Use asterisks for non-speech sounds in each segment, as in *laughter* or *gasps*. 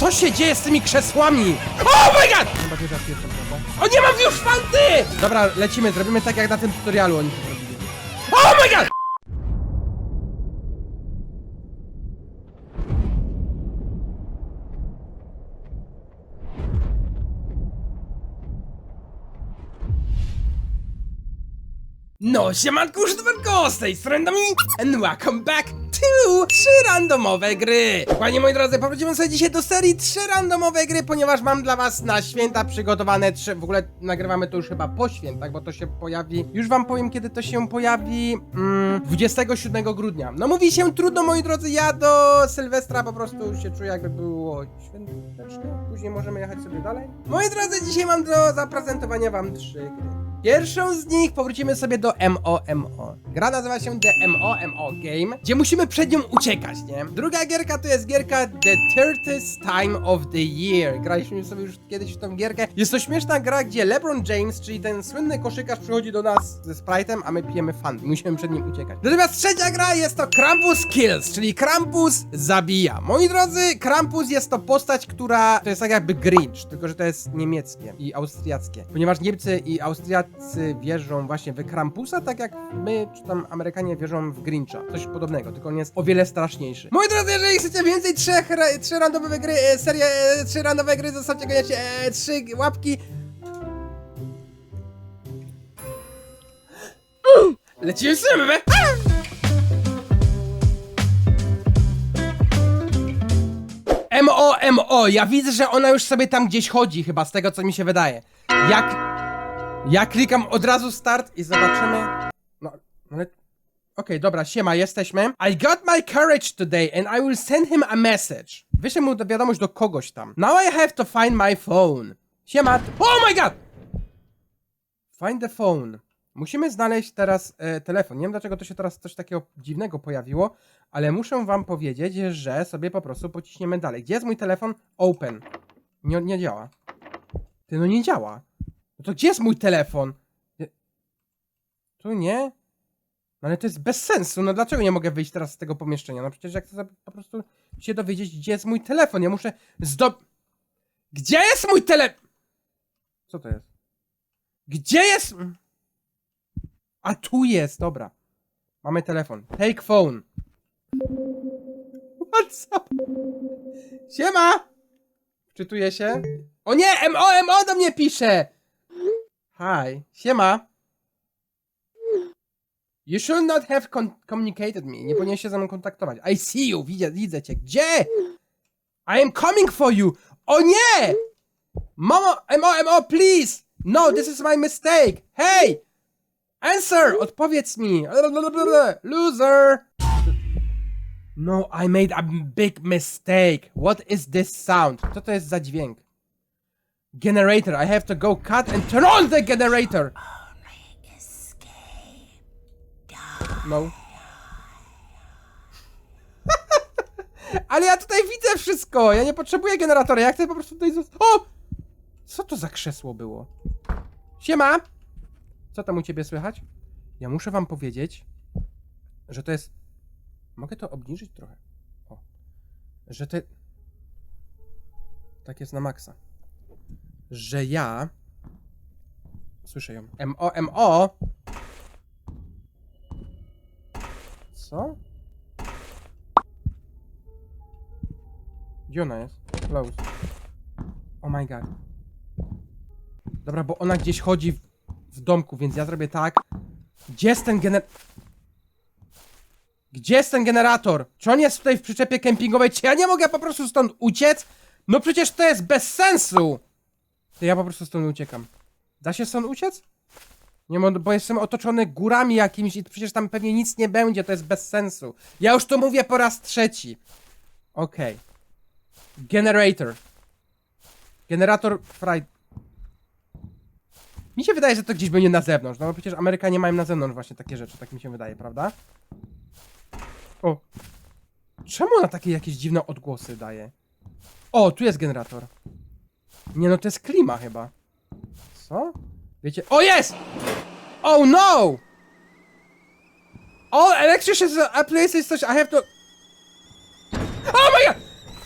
Co się dzieje z tymi krzesłami? Oh my god! O, nie mam już fanty! Dobra, lecimy, zrobimy tak jak na tym tutorialu oni to zrobili. Oh my god! No, siemanko, użytkowanko, z tej strony and welcome back to trzy randomowe gry. Dokładnie, moi drodzy, powrócimy sobie dzisiaj do serii trzy randomowe gry, ponieważ mam dla was na święta przygotowane trzy, w ogóle nagrywamy to już chyba po świętach, bo to się pojawi, już wam powiem, kiedy to się pojawi, mm, 27 grudnia. No mówi się trudno, moi drodzy, ja do Sylwestra po prostu się czuję, jakby było świątecznie, później możemy jechać sobie dalej. Moi drodzy, dzisiaj mam do zaprezentowania wam trzy gry. Pierwszą z nich powrócimy sobie do MOMO. Gra nazywa się The MOMO Game, gdzie musimy przed nią uciekać, nie? Druga gierka to jest gierka The 30th Time of the Year. Graliśmy sobie już kiedyś w tą gierkę. Jest to śmieszna gra, gdzie LeBron James, czyli ten słynny koszykarz, przychodzi do nas ze Sprite'em, a my pijemy fan. Musimy przed nim uciekać. Natomiast trzecia gra jest to Krampus Kills, czyli Krampus zabija. Moi drodzy, Krampus jest to postać, która to jest tak jakby Grinch, tylko że to jest niemieckie i austriackie. Ponieważ Niemcy i Austriacy wierzą właśnie w Krampusa, tak jak my, czy tam Amerykanie wierzą w Grincha. Coś podobnego, tylko on jest o wiele straszniejszy. Moi drodzy, jeżeli chcecie więcej trzech, ra- trzy randomowe gry, e, serię, e, trzy randomowe gry, zostawcie koniecznie e, trzy łapki. *gasps* Lecimy sobie! MOMO, ja widzę, że ona już sobie tam gdzieś chodzi chyba, z tego co mi się wydaje. Jak... Ja klikam od razu start i zobaczymy... No, ale... Okej, dobra, siema, jesteśmy. I got my courage today and I will send him a message. Wyślę mu wiadomość do kogoś tam. Now I have to find my phone. Siema... Oh my god! Find the phone. Musimy znaleźć teraz e, telefon. Nie wiem dlaczego to się teraz coś takiego dziwnego pojawiło, ale muszę wam powiedzieć, że sobie po prostu pociśniemy dalej. Gdzie jest mój telefon? Open. Nie, nie działa. Ty, no nie działa. No to gdzie jest mój telefon? Tu nie? No ale to jest bez sensu. No dlaczego nie mogę wyjść teraz z tego pomieszczenia? No przecież jak chcę po prostu się dowiedzieć, gdzie jest mój telefon. Ja muszę zdo... Gdzie jest mój tele... Co to jest? Gdzie jest... A tu jest, dobra. Mamy telefon. Take phone. *laughs* What's up? Siema! Wczytuje się. O nie! MO, MO do mnie pisze! Hi. Siema. You should not have communicated me. Nie powinieneś się ze mną kontaktować. I see you. Widzę, widzę cię. Gdzie? I am coming for you. O nie! Mamo, MO, MO, please! No, this is my mistake. Hey! Answer! Odpowiedz mi! Loser! No, I made a big mistake. What is this sound? Co to jest za dźwięk? Generator. I have to go cut and turn on the generator. No. *laughs* Ale ja tutaj widzę wszystko. Ja nie potrzebuję generatora. Ja chcę po prostu tutaj zostać. O! Co to za krzesło było? Siema! Co tam u ciebie słychać? Ja muszę wam powiedzieć, że to jest. Mogę to obniżyć trochę. O. Że to. Tak jest na maksa. Że ja. Słyszę ją. M-O, M-O! Co? Gdzie ona jest? Close. Oh my god. Dobra, bo ona gdzieś chodzi w, w domku, więc ja zrobię tak. Gdzie jest ten gener... Gdzie jest ten generator? Czy on jest tutaj w przyczepie kempingowej? Czy ja nie mogę po prostu stąd uciec? No przecież to jest bez sensu! To ja po prostu stąd uciekam. Da się stąd uciec? Nie, mo- bo jestem otoczony górami jakimiś i przecież tam pewnie nic nie będzie, to jest bez sensu. Ja już to mówię po raz trzeci. Okej. Generator. Generator fry... Mi się wydaje, że to gdzieś będzie na zewnątrz, no bo przecież Amerykanie mają na zewnątrz właśnie takie rzeczy, tak mi się wydaje, prawda? O. Czemu ona takie jakieś dziwne odgłosy daje? O, tu jest generator. Nie no, to jest klima chyba. Co? Wiecie... O, jest! Oh no! All electricians are places such I have to... Oh my god!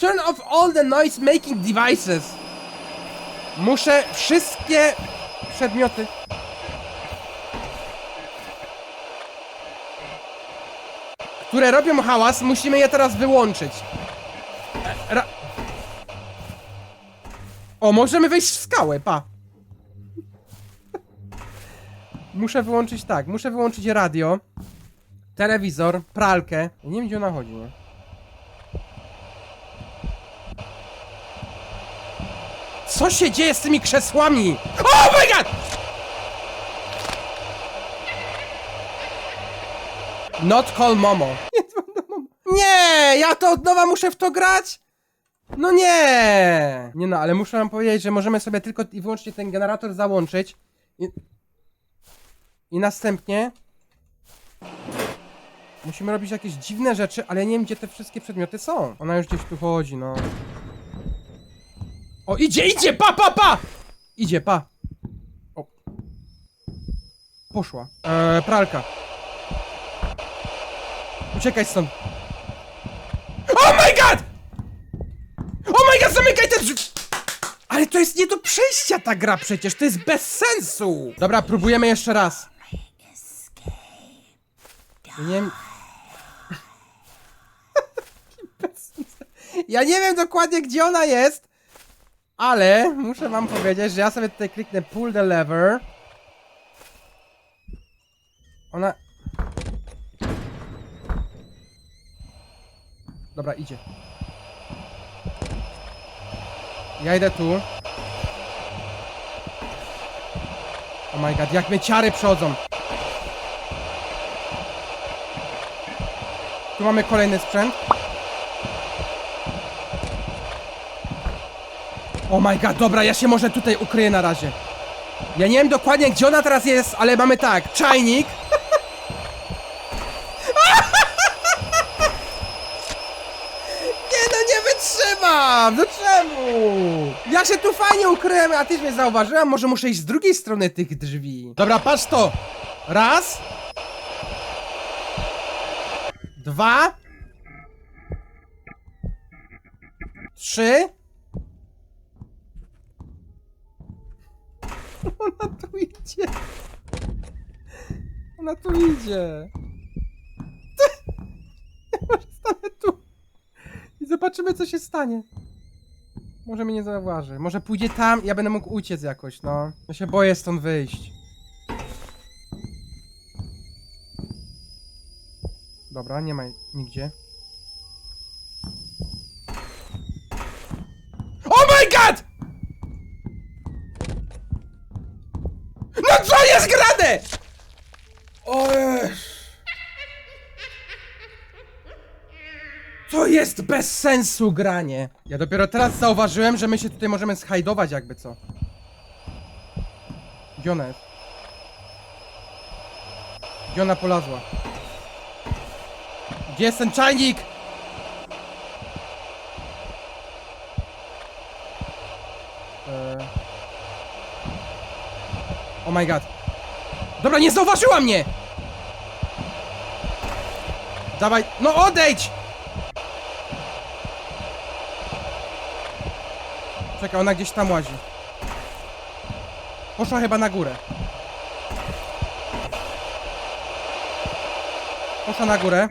Turn off all the noise making devices. Muszę wszystkie przedmioty. Które robią hałas, musimy je teraz wyłączyć. O, możemy wejść w skałę, pa. Muszę wyłączyć tak, muszę wyłączyć radio, telewizor, pralkę. Nie wiem gdzie ona chodzi, nie? Co się dzieje z tymi krzesłami? Oh my god! Not call Momo. Nie, ja to od nowa muszę w to grać? No nie! Nie no, ale muszę wam powiedzieć, że możemy sobie tylko i wyłącznie ten generator załączyć i, i następnie musimy robić jakieś dziwne rzeczy, ale nie wiem gdzie te wszystkie przedmioty są. Ona już gdzieś tu chodzi, no. O, idzie, idzie, pa, pa, pa! Idzie, pa. O. Poszła. Eee, pralka. Uciekaj stąd. Oh my god! Oh my god, zamykaj te drzwi! Ale to jest nie do przejścia ta gra przecież, to jest bez sensu! Dobra, próbujemy jeszcze raz. Nie. *laughs* Ja nie wiem dokładnie gdzie ona jest, ale muszę wam powiedzieć, że ja sobie tutaj kliknę pull the lever. Ona... Dobra, idzie. Ja idę tu. Oh my god, jak mnie ciary przodzą. Tu mamy kolejny sprzęt. Oh my god, dobra, ja się może tutaj ukryję na razie. Ja nie wiem dokładnie gdzie ona teraz jest, ale mamy tak, czajnik. Wytrzymam! No czemu? Ja się tu fajnie ukryłem, a ty mnie zauważyłem, może muszę iść z drugiej strony tych drzwi. Dobra, patrz to. Raz. Dwa. Trzy. *laughs* Ona tu idzie. Ona tu idzie. *laughs* Może stanę tu. Zobaczymy, co się stanie. Może mnie nie zauważy. Może pójdzie tam i ja będę mógł uciec jakoś, no. Ja się boję stąd wyjść. Dobra, nie ma nigdzie. Oh my god! No co jest grane? O jest bez sensu granie. Ja dopiero teraz zauważyłem, że my się tutaj możemy schajdować jakby co. Gdzie jest? Gdzie polazła? Gdzie jest ten czajnik? Eee. Oh my god. Dobra, nie zauważyła mnie! Dawaj, no odejdź! Czekaj, ona gdzieś tam łazi. Poszła chyba na górę. Poszła na górę.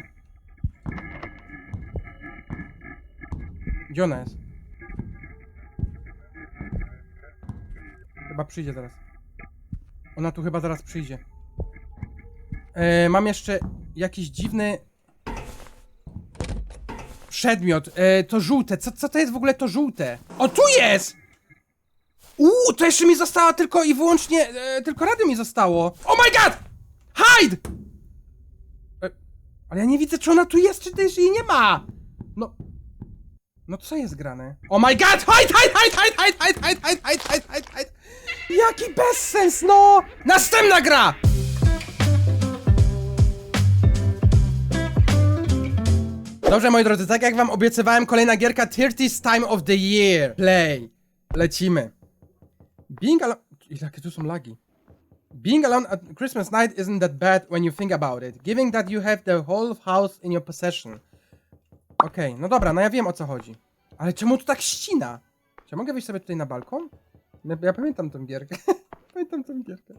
Gdzie ona jest? Chyba przyjdzie zaraz. Ona tu chyba zaraz przyjdzie. E, mam jeszcze jakiś dziwny przedmiot. E, to żółte. Co, co to jest w ogóle to żółte? O, tu jest! Uuu, to jeszcze mi zostało tylko i wyłącznie. E, tylko radio mi zostało. Oh my god! Hide! E, ale ja nie widzę, czy ona tu jest, czy też jej nie ma. No. No co jest grane? Oh my god! Hide, hide, hide, hide, hide, hide, hide, hide, hide, hide, hide, hide! Jaki bezsens, no! Następna gra! Dobrze, moi drodzy, tak jak wam obiecywałem, kolejna gierka 30th Time of the Year. Play. Lecimy. Being alone... Jakie tu są lagi? Being alone at Christmas night isn't that bad when you think about it. Giving that you have the whole house in your possession. Okej, no dobra, no ja wiem o co chodzi. Ale czemu tu tak ścina? Czy ja mogę wejść sobie tutaj na balkon? Ja, ja pamiętam tą gierkę. *laughs* pamiętam tą gierkę.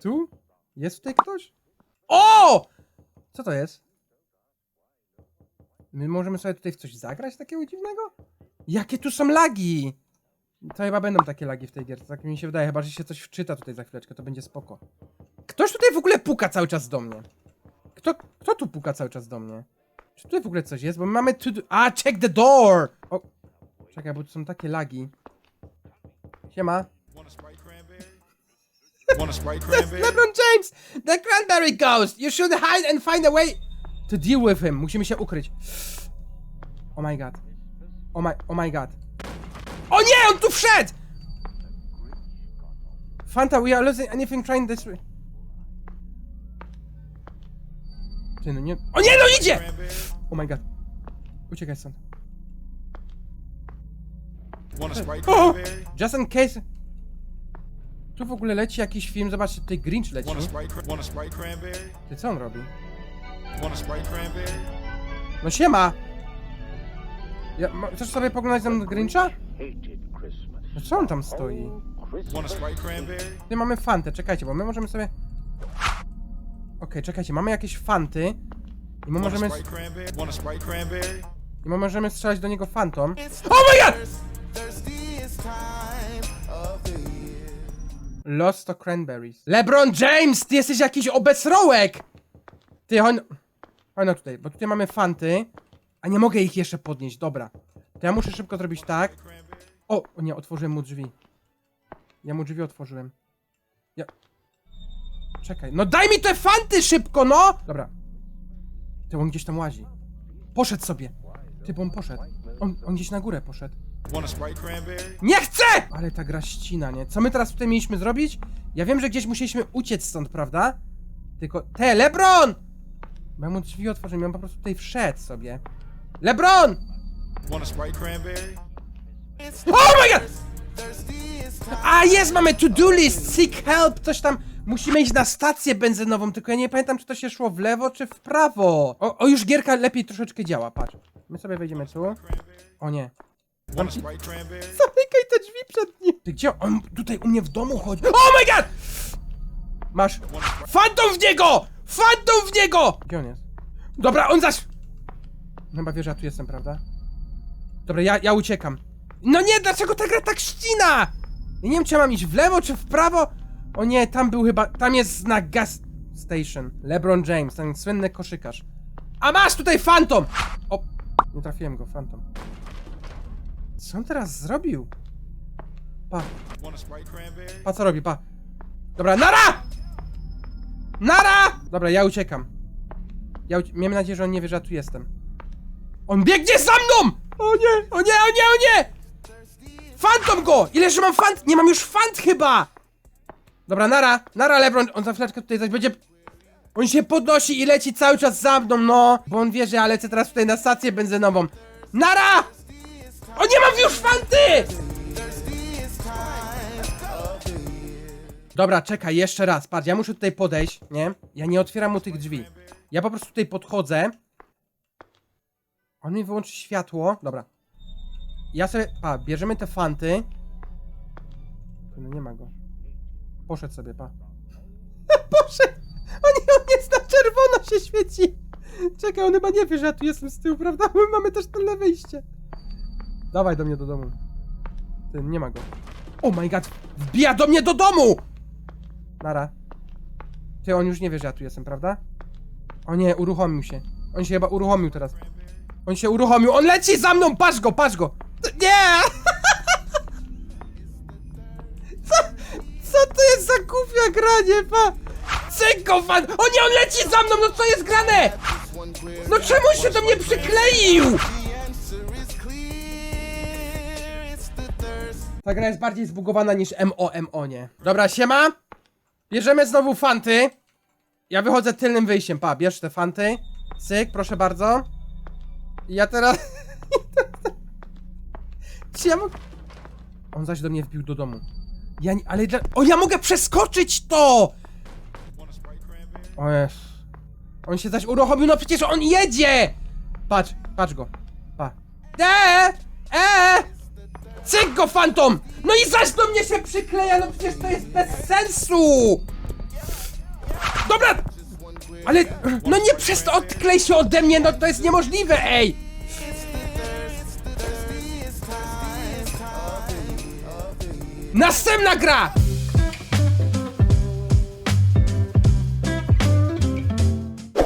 Tu? Jest tutaj ktoś? O! Co to jest? My możemy sobie tutaj w coś zagrać takiego dziwnego? Jakie tu są lagi? To chyba będą takie lagi w tej gierce, tak mi się wydaje, chyba że się coś wczyta tutaj za chwileczkę, to będzie spoko. Ktoś tutaj w ogóle puka cały czas do mnie. Kto, kto tu puka cały czas do mnie? Czy tutaj w ogóle coś jest? Bo my mamy tu... A, check the door! O, czekaj, bo tu są takie lagi. Siema. Want a? *laughs* LeBron James! The Cranberry Ghost! You should hide and find a way to deal with him. Musimy się ukryć. Oh my god. Oh my, oh my god. O nie, on tu wszedł! Fanta, we are losing anything trying this way. Ty, no nie... O nie, no idzie! Oh my god. Uciekaj stąd. O! Just in case... Tu w ogóle leci jakiś film, zobaczcie, tutaj Grinch leci. Ty, co on robi? Want a Sprite cranberry? No siema! Ja, ma, chcesz sobie poglądać na Grincha? No co on tam stoi? Want a cranberry? Mamy fantę, czekajcie, bo my możemy sobie... Okej, czekajcie, mamy jakieś fanty. I my Want a możemy... Sprite cranberry? Want a Sprite cranberry? I my możemy strzelać do niego fantom. Oh my god! Lost to cranberries. LeBron James, ty jesteś jakiś obecrołek! Ty, chodź... no- Chodź no tutaj, bo tutaj mamy fanty. A nie mogę ich jeszcze podnieść, dobra. To ja muszę szybko zrobić tak. O, o nie, otworzyłem mu drzwi. Ja mu drzwi otworzyłem. Ja... Czekaj, no daj mi te fanty szybko, no! Dobra. Ty, on gdzieś tam łazi. Poszedł sobie. Ty, bo on poszedł. On, on gdzieś na górę poszedł. Nie chcę! Ale ta gra ścina, nie? Co my teraz tutaj mieliśmy zrobić? Ja wiem, że gdzieś musieliśmy uciec stąd, prawda? Tylko... Te, Lebron! Bo ja mu drzwi otworzyłem, on po prostu tutaj wszedł sobie. Lebron! Want a Sprite cranberry? Oh my god! A jest, mamy to-do list, seek help, coś tam. Musimy iść na stację benzynową, tylko ja nie pamiętam, czy to się szło w lewo, czy w prawo. O, o już gierka lepiej troszeczkę działa, patrz. My sobie wejdziemy tu. O nie. Zamykaj te drzwi przed nim. Ty gdzie? On tutaj u mnie w domu chodzi. Oh my god! Masz. Fantom w niego! Fantom w niego! Gdzie on jest? Dobra, on zaś... Chyba wie, że ja tu jestem, prawda? Dobra, ja, ja uciekam. No nie, dlaczego ta gra tak ścina? Ja nie wiem, czy ja mam iść w lewo, czy w prawo. O nie, tam był chyba... Tam jest znak gas station. LeBron James, ten słynny koszykarz. A masz tutaj Fantom! O, nie trafiłem go, Fantom. Co on teraz zrobił? Pa, pa co robi, pa. Dobra, nara! Nara! Dobra, ja uciekam. Ja ucie Miejmy nadzieję, że on nie wie, że ja tu jestem. On biegnie za mną! O nie, o nie, o nie, o nie! Fantom go! Ile że mam fant? Nie mam już fant chyba! Dobra, nara, nara Lebron, on za chwileczkę tutaj coś będzie... On się podnosi i leci cały czas za mną, no! Bo on wie, że ja lecę teraz tutaj na stację benzynową. Nara! O nie mam już fanty! Dobra, czekaj, jeszcze raz. Patrz, ja muszę tutaj podejść, nie? Ja nie otwieram mu tych drzwi. Ja po prostu tutaj podchodzę. On mi wyłączy światło. Dobra. Ja sobie. Pa, bierzemy te fanty. No nie ma go. Poszedł sobie, pa. *laughs* Poszedł! O nie, on jest na czerwono się świeci! Czekaj, on chyba nie wie, że ja tu jestem z tyłu, prawda? My mamy też tylne wyjście. Dawaj do mnie do domu. Ty, nie ma go. Oh my god! Wbija do mnie do domu! Nara. Ty, on już nie wie, że ja tu jestem, prawda? O nie, uruchomił się. On się chyba uruchomił teraz. On się uruchomił. On leci za mną! Patrz go, patrz go! Nie! *laughs* Co, co to jest za głupia granie, pa? Cyko, fan! O nie, on leci za mną! No co jest grane? No czemu się do mnie przykleił? Ta gra jest bardziej zbugowana niż MOMO, nie? Dobra, siema. Bierzemy znowu fanty. Ja wychodzę tylnym wyjściem, pa, bierz te fanty. Cyk, proszę bardzo. Ja teraz... *laughs* Czy ja mogę... On zaś do mnie wbił do domu. Ja nie... ale... Dla... O, ja mogę przeskoczyć to! O jest. On się zaś uruchomił, no przecież on jedzie! Patrz, patrz go. Pa. De! Eee! Cyk go, fantom! No i zaś do mnie się przykleja, no przecież to jest bez sensu! Dobra! Ale, no nie przez to odklej się ode mnie, no to jest niemożliwe, ej! Następna gra!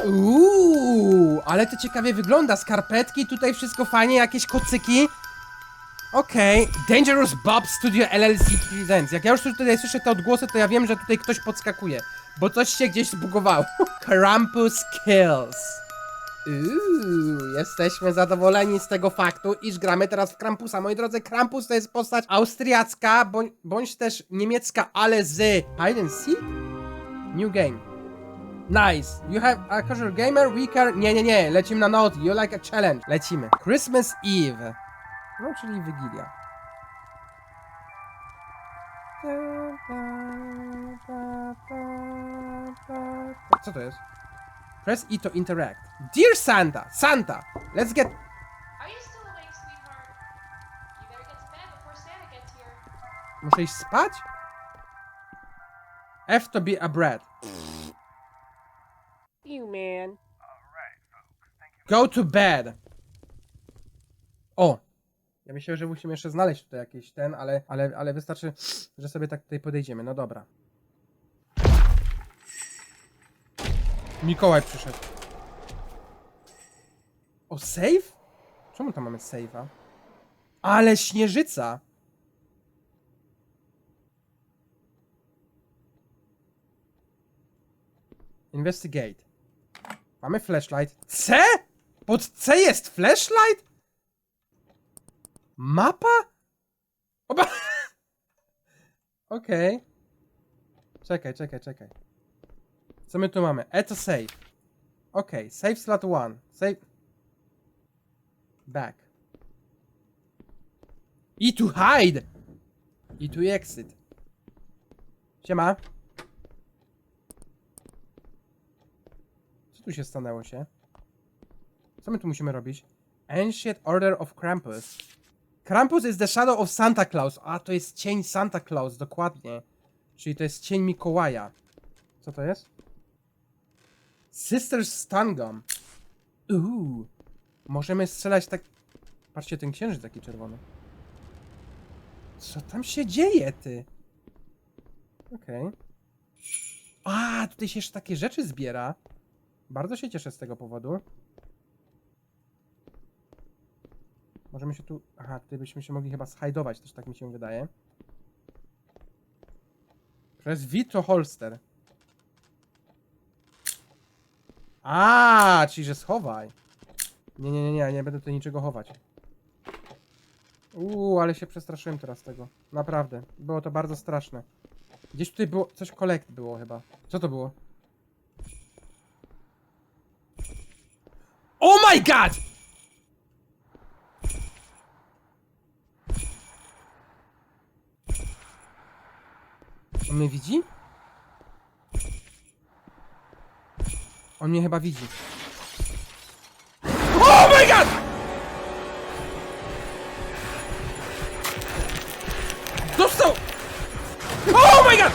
Uuu, ale to ciekawie wygląda. Skarpetki, tutaj wszystko fajnie, jakieś kocyki. Okej, Dangerous Bob Studio LLC Presents. Jak ja już tutaj słyszę te odgłosy, to ja wiem, że tutaj ktoś podskakuje. Bo coś się gdzieś zbugowało. *laughs* Krampus Kills. Uuu, jesteśmy zadowoleni z tego faktu, iż gramy teraz w Krampusa. Moi drodzy, Krampus to jest postać austriacka, bądź, bądź też niemiecka, ale z Hide and Seek? New game. Nice. You have a casual gamer, weaker. Nie, nie, nie. Lecimy na naughty. You like a challenge. Lecimy. Christmas Eve. No, czyli Wigilia. Co to jest? Press E to interact. Dear Santa, Santa, let's get. Are you still awake, sweetheart? You better get to bed before Santa gets here. Muszę iść spać? F to be a bread. You man. Go to bed. O! Ja myślę, że musimy jeszcze znaleźć tutaj jakiś ten, ale, ale, ale wystarczy, że sobie tak tutaj podejdziemy. No dobra. Mikołaj przyszedł. O, save? Czemu tam mamy save'a? Ale śnieżyca! Investigate. Mamy flashlight. C? Pod C jest flashlight? Mapa? Oba... *laughs* Okej. Czekaj, czekaj, czekaj. Co my tu mamy? E to save. Okej, save slot 1. Save... Back. I to hide! I to exit. Siema. Co tu się stanęło się? Co my tu musimy robić? Ancient Order of Krampus. Krampus is the shadow of Santa Claus. A, to jest cień Santa Claus, dokładnie. Czyli to jest cień Mikołaja. Co to jest? Sister's Stun Gun. Uuu. Możemy strzelać tak... Patrzcie, ten księżyc taki czerwony. Co tam się dzieje, ty? Okej. A, tutaj się jeszcze takie rzeczy zbiera. Bardzo się cieszę z tego powodu. Możemy się tu... Aha, tutaj byśmy się mogli chyba schajdować, też tak mi się wydaje. Przez Vito Holster. A, czyli że schowaj. Nie, nie, nie, nie, nie będę tutaj niczego chować. Uuu, ale się przestraszyłem teraz tego. Naprawdę. Było to bardzo straszne. Gdzieś tutaj było... Coś kolekt było chyba. Co to było? Oh my god! Mnie widzi? On mnie chyba widzi. Oh my god! Dostał! Oh my god!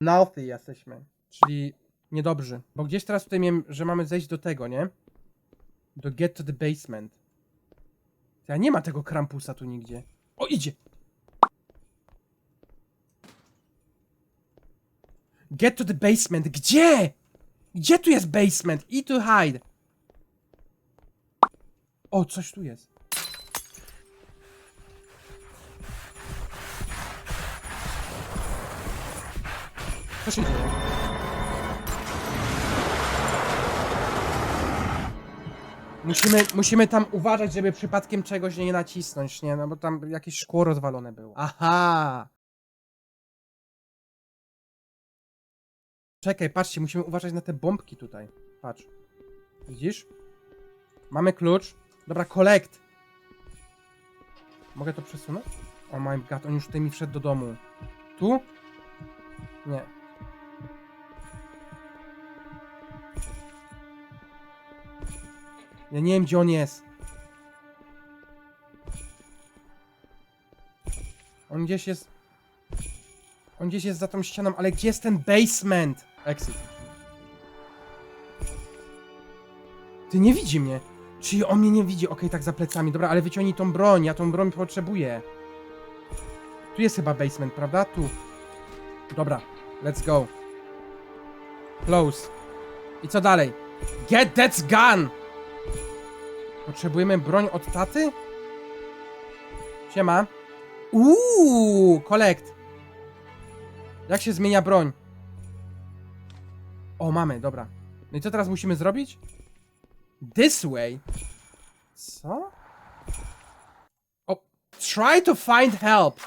Naughty jesteśmy, czyli niedobrzy. Bo gdzieś teraz tutaj miałem, że mamy zejść do tego, nie? Do get to the basement. Ja nie ma tego krampusa tu nigdzie. O, idzie! Get to the basement. Gdzie? Gdzie tu jest basement? I to hide. O, coś tu jest. Co się dzieje? Musimy, musimy tam uważać, żeby przypadkiem czegoś nie nacisnąć, nie? No bo tam jakieś szkło rozwalone było. Aha! Czekaj, patrzcie, musimy uważać na te bombki tutaj. Patrz. Widzisz? Mamy klucz. Dobra, collect. Mogę to przesunąć? Oh my god, on już tutaj mi wszedł do domu. Tu? Nie. Ja nie wiem, gdzie on jest. On gdzieś jest... On gdzieś jest za tą ścianą, ale gdzie jest ten basement? Exit. Ty nie widzi mnie. Czyli on mnie nie widzi. Okej, tak za plecami. Dobra, ale wyciągnij tą broń. Ja tą broń potrzebuję. Tu jest chyba basement, prawda? Tu. Dobra, let's go. Close. I co dalej? Get that gun! Potrzebujemy broń od taty? Siema. Uuu, collect. Jak się zmienia broń? O, mamy, dobra. No i co teraz musimy zrobić? This way. Co? O, try to find help.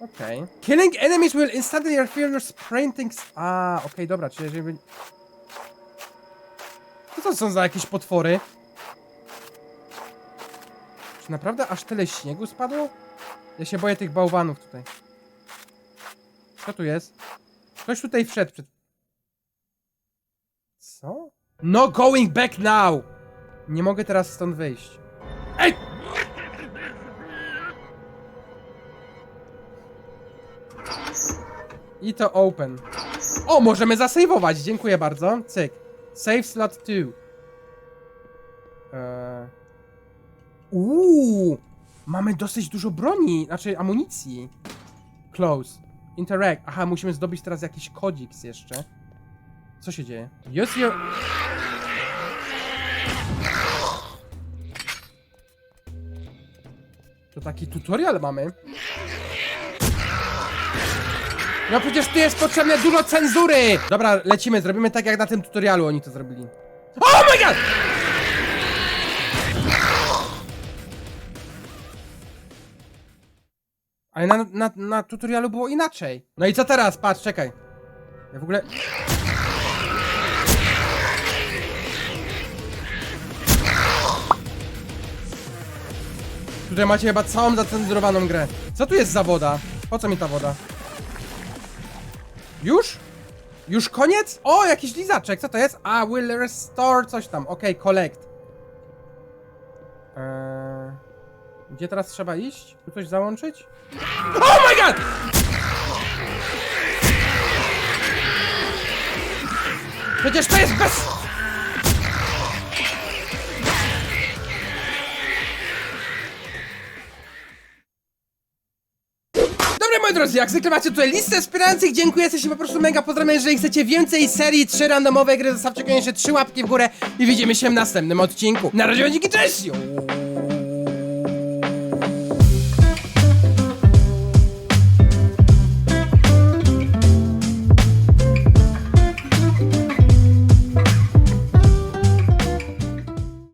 Okej. Killing enemies will instantly interfere with sprinting... A, okej, dobra, czyli jeżeli... Co to są za jakieś potwory? Naprawdę aż tyle śniegu spadło? Ja się boję tych bałwanów tutaj. Co tu jest? Ktoś tutaj wszedł przed... Co? No going back now! Nie mogę teraz stąd wyjść. Ej! I to open. O, możemy zasejwować, dziękuję bardzo. Cyk. Save slot 2. Eee. Uuu, mamy dosyć dużo broni, znaczy amunicji. Close. Interact. Aha, musimy zdobyć teraz jakiś kodziks jeszcze. Co się dzieje? Use your... To taki tutorial mamy. No przecież tu jest potrzebne dużo cenzury! Dobra, lecimy, zrobimy tak jak na tym tutorialu oni to zrobili. Oh my god! Ale na, na, na tutorialu było inaczej. No i co teraz? Patrz, czekaj. Ja w ogóle... Tutaj macie chyba całą zacenzurowaną grę. Co tu jest za woda? Po co mi ta woda? Już? Już koniec? O, jakiś lizaczek, co to jest? A, will restore coś tam. Okej, collect. Eee, gdzie teraz trzeba iść? Tu coś załączyć? Oh my god! Przecież to jest bez... Dobra moi drodzy, jak zwykle macie tutaj listę wspierających, dziękuję, jesteście po prostu mega pozdrawiam, jeżeli chcecie więcej serii 3 randomowe gry, zostawcie koniecznie 3 łapki w górę i widzimy się w następnym odcinku. Na razie, dzięki, cześć!